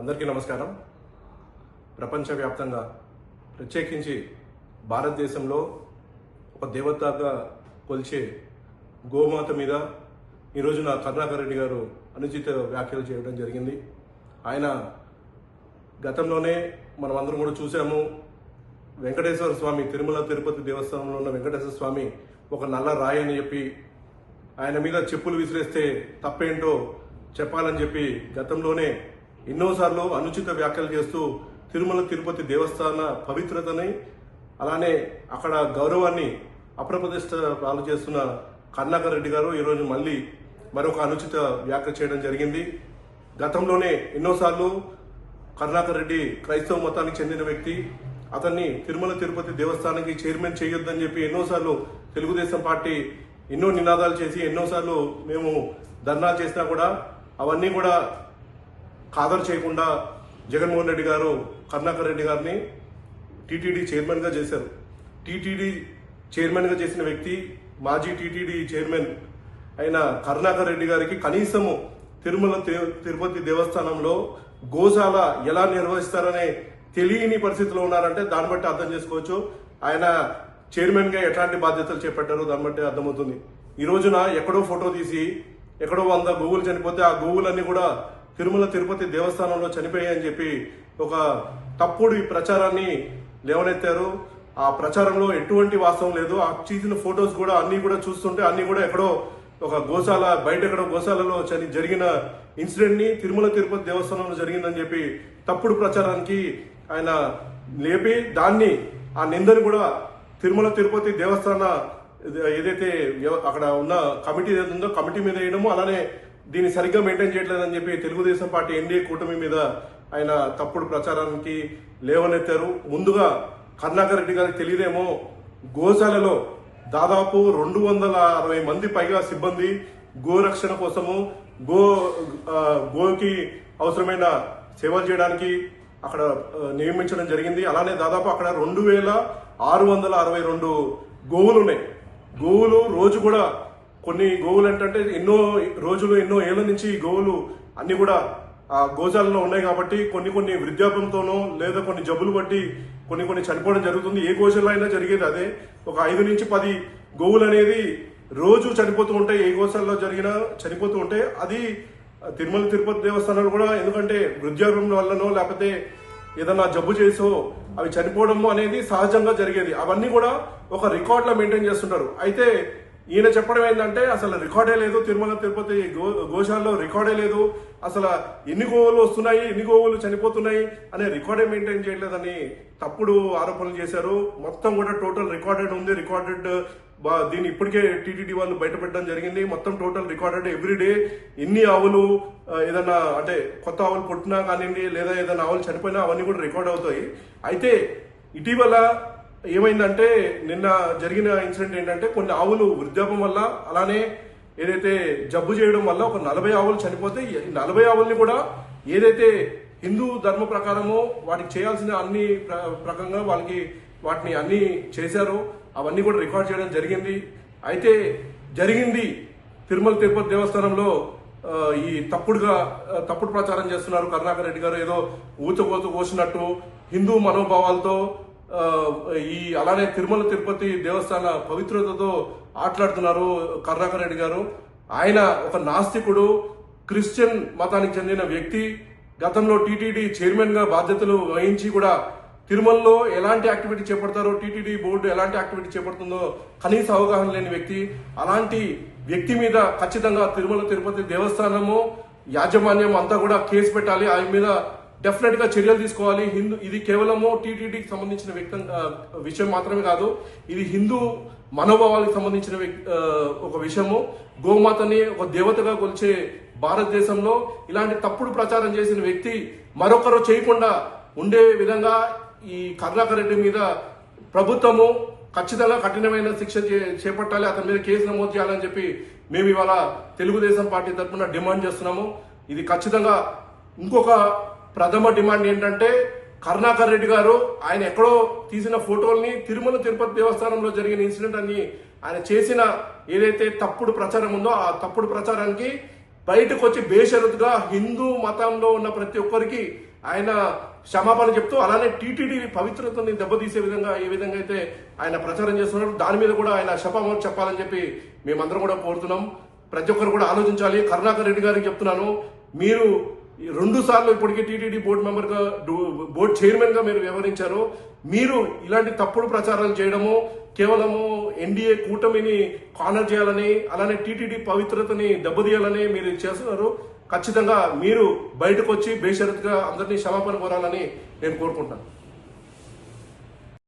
అందరికీ నమస్కారం. ప్రపంచవ్యాప్తంగా ప్రత్యేకించి భారతదేశంలో ఒక దేవతగా కొలిచే గోమాత మీద ఈరోజు నా కరుణాకర్ రెడ్డి గారు అనుచిత వ్యాఖ్యలు చేయడం జరిగింది. ఆయన గతంలోనే మనం అందరం కూడా చూసాము వెంకటేశ్వర స్వామి తిరుమల తిరుపతి దేవస్థానంలో ఉన్న వెంకటేశ్వర స్వామి ఒక నల్ల రాయి అని చెప్పి ఆయన మీద చెప్పులు విసిరేస్తే తప్పేంటో చెప్పాలని చెప్పి గతంలోనే ఎన్నోసార్లు అనుచిత వ్యాఖ్యలు చేస్తూ తిరుమల తిరుపతి దేవస్థాన పవిత్రతని అలానే అక్కడ గౌరవాన్ని అప్రప్రతిష్ట పాలు చేస్తున్న కర్ణాకర్ రెడ్డి గారు ఈరోజు మళ్ళీ మరొక అనుచిత వ్యాఖ్య చేయడం జరిగింది. గతంలోనే ఎన్నోసార్లు కర్ణాకర్ రెడ్డి క్రైస్తవ మతానికి చెందిన వ్యక్తి అతన్ని తిరుమల తిరుపతి దేవస్థానానికి చైర్మన్ చేయొద్దని చెప్పి ఎన్నోసార్లు తెలుగుదేశం పార్టీ ఎన్నో నినాదాలు చేసి ఎన్నోసార్లు మేము ధర్నాలు చేసినా కూడా అవన్నీ కూడా ఖాదరు చేయకుండా జగన్మోహన్ రెడ్డి గారు కరుణాకర్ రెడ్డి గారిని టీటీడీ చైర్మన్గా చేశారు. టీటీడీ చైర్మన్గా చేసిన వ్యక్తి మాజీ టీటీడీ చైర్మన్ అయిన కరుణాకర్ రెడ్డి గారికి కనీసము తిరుమల తిరుపతి దేవస్థానంలో గోశాల ఎలా నిర్వహిస్తారనే తెలియని పరిస్థితిలో ఉన్నారంటే దాన్ని బట్టి అర్థం చేసుకోవచ్చు. ఆయన చైర్మన్గా ఎట్లాంటి బాధ్యతలు చేపట్టారో దాన్ని బట్టి అర్థమవుతుంది. ఈ రోజున ఎక్కడో ఫోటో తీసి ఎక్కడో వంద గూగుల్ చనిపోతే ఆ గూగుల్ అన్ని కూడా తిరుమల తిరుపతి దేవస్థానంలో చనిపోయాయని చెప్పి ఒక తప్పుడు ఈ ప్రచారాన్ని లేవనెత్తారు. ఆ ప్రచారంలో ఎటువంటి వాస్తవం లేదు. ఆ తీసిన ఫొటోస్ కూడా అన్ని కూడా చూస్తుంటే అన్ని కూడా ఎక్కడో ఒక గోశాల బయట ఎక్కడో గోశాలలో చని జరిగిన ఇన్సిడెంట్ని తిరుమల తిరుపతి దేవస్థానంలో జరిగిందని చెప్పి తప్పుడు ప్రచారానికి ఆయన లేపి దాన్ని ఆ నిందని కూడా తిరుమల తిరుపతి దేవస్థాన ఏదైతే అక్కడ ఉన్న కమిటీ ఏదైతే ఉందో కమిటీ మీద వేయడము అలానే దీన్ని సరిగ్గా మెయింటైన్ చేయట్లేదని చెప్పి తెలుగుదేశం పార్టీ ఎన్డీఏ కూటమి మీద ఆయన తప్పుడు ప్రచారానికి లేవనెత్తారు. ముందుగా కర్ణాకర్ రెడ్డి గారికి తెలియదేమో గోశాలలో దాదాపు రెండు వందల అరవై మంది పైగా సిబ్బంది గోరక్షణ కోసము గో గోకి అవసరమైన సేవలు చేయడానికి అక్కడ నియమించడం జరిగింది. అలానే దాదాపు అక్కడ రెండు వేల ఆరు వందల అరవై రెండు గోవులు ఉన్నాయి గోవులు రోజు కూడా కొన్ని గోవులు ఏంటంటే ఎన్నో రోజులు ఎన్నో ఏళ్ళ నుంచి ఈ గోవులు అన్ని కూడా ఆ గోశాలలో ఉన్నాయి కాబట్టి కొన్ని కొన్ని వృద్ధాపంతోనో లేదా కొన్ని జబ్బులు బట్టి కొన్ని కొన్ని చనిపోవడం జరుగుతుంది. ఏ గోశాల అయినా జరిగేది అదే. ఒక ఐదు నుంచి పది గోవులు అనేది రోజు చనిపోతూ ఉంటాయి ఏ గోశాలలో జరిగినా చనిపోతూ ఉంటాయి అది తిరుమల తిరుపతి దేవస్థానాలు కూడా ఎందుకంటే వృద్ధాపం వల్లనో లేకపోతే ఏదన్నా జబ్బు చేసో అవి చనిపోవడము అనేది సహజంగా జరిగేది. అవన్నీ కూడా ఒక రికార్డ్లో మెయింటైన్ చేస్తుంటారు. అయితే ఈయన చెప్పడం ఏంటంటే అసలు రికార్డే లేదు తిరుమల తిరుపతి గో గోశాలలో రికార్డే లేదు అసలు ఎన్ని గోవులు వస్తున్నాయి ఎన్ని గోవులు చనిపోతున్నాయి అనే రికార్డే మెయింటైన్ చేయలేదని తప్పుడు ఆరోపణలు చేశారు. మొత్తం కూడా టోటల్ రికార్డెడ్ ఉంది. రికార్డెడ్ దీన్ని ఇప్పటికే టీటీడీ వాళ్ళు బయటపెట్టడం జరిగింది. మొత్తం టోటల్ రికార్డెడ్ ఎవ్రీడే ఎన్ని ఆవులు ఏదన్నా అంటే కొత్త ఆవులు పుట్టినా కానివ్వండి లేదా ఏదైనా ఆవులు చనిపోయినా అవన్నీ కూడా రికార్డ్ అవుతాయి. అయితే ఇటీవల ఏమైందంటే నిన్న జరిగిన ఇన్సిడెంట్ ఏంటంటే కొన్ని ఆవులు వృద్ధాపం వల్ల అలానే ఏదైతే జబ్బు చేయడం వల్ల ఒక నలభై ఆవులు చనిపోతే నలభై ఆవుల్ని కూడా ఏదైతే హిందూ ధర్మ ప్రకారమో వాటికి చేయాల్సిన అన్ని ప్ర- ప్రకంగా వాళ్ళకి వాటిని అన్ని చేశారు అవన్నీ కూడా రికార్డ్ చేయడం జరిగింది. అయితే జరిగింది తిరుమల తిరుపతి దేవస్థానంలో ఈ తప్పుడుగా తప్పుడు ప్రచారం చేస్తున్నారు కరుణాకర్ రెడ్డి గారు. ఏదో ఊచకోత కోసినట్టు హిందూ మనోభావాలతో ఈ అలానే తిరుమల తిరుపతి దేవస్థాన పవిత్రతతో ఆటలాడుతున్నారు కరుణాకర్ రెడ్డి గారు. ఆయన ఒక నాస్తికుడు క్రిస్టియన్ మతానికి చెందిన వ్యక్తి. గతంలో టీటీడీ చైర్మన్గా బాధ్యతలు వహించి కూడా తిరుమలలో ఎలాంటి యాక్టివిటీ చేపడతారో టీటీడీ బోర్డు ఎలాంటి యాక్టివిటీ చేపడుతుందో కనీస అవగాహన లేని వ్యక్తి. అలాంటి వ్యక్తి మీద ఖచ్చితంగా తిరుమల తిరుపతి దేవస్థానము యాజమాన్యం అంతా కూడా కేసు పెట్టాలి. ఆయన మీద డెఫినెట్గా చర్యలు తీసుకోవాలి. హిందూ ఇది కేవలము టీటీడీకి సంబంధించిన వ్యక్తి విషయం మాత్రమే కాదు. ఇది హిందూ మనోభావాలకు సంబంధించిన ఒక విషయము. గోమాతని ఒక దేవతగా కొలిచే భారతదేశంలో ఇలాంటి తప్పుడు ప్రచారం చేసిన వ్యక్తి మరొకరు చేయకుండా ఉండే విధంగా ఈ కరుణాకర్ రెడ్డి మీద ప్రభుత్వము ఖచ్చితంగా కఠినమైన శిక్ష చే- చేపట్టాలి. అతని మీద కేసు నమోదు చేయాలని చెప్పి మేము ఇవాళ తెలుగుదేశం పార్టీ తరఫున డిమాండ్ చేస్తున్నాము. ఇది ఖచ్చితంగా ఇంకొక ప్రథమ డిమాండ్ ఏంటంటే కరుణాకర్ రెడ్డి గారు ఆయన ఎక్కడో తీసిన ఫోటోల్ని తిరుమల తిరుపతి దేవస్థానంలో జరిగిన ఇన్సిడెంట్ అని ఆయన చేసిన ఏదైతే తప్పుడు ప్రచారం ఉందో ఆ తప్పుడు ప్రచారానికి బయటకు వచ్చి బేషరతుగా హిందూ మతంలో ఉన్న ప్రతి ఒక్కరికి ఆయన క్షమాపణ చెప్తూ అలానే టీటీడీ పవిత్రతని దెబ్బతీసే విధంగా ఏ విధంగా అయితే ఆయన ప్రచారం చేస్తున్నారు దాని మీద కూడా ఆయన క్షమాపణ చెప్పాలని చెప్పి మేమందరం కూడా కోరుతున్నాం. ప్రతి ఒక్కరు కూడా ఆలోచించాలి. కరుణాకర్ రెడ్డి గారికి చెప్తున్నాను. మీరు రెండు సార్లు ఇప్పటికీ టీటీడీ బోర్డు మెంబర్గా బోర్డు చైర్మన్గా మీరు వ్యవహరించారు మీరు ఇలాంటి తప్పుడు ప్రచారాలు చేయడము కేవలము ఎన్డీఏ కూటమిని కానర్ చేయాలని అలానే టీటీడీ పవిత్రతని దెబ్బతీయాలని మీరు చేస్తున్నారు. ఖచ్చితంగా మీరు బయటకు వచ్చి బేషరత్గా అందరినీ క్షమాపణ కోరాలని నేను కోరుకుంటాను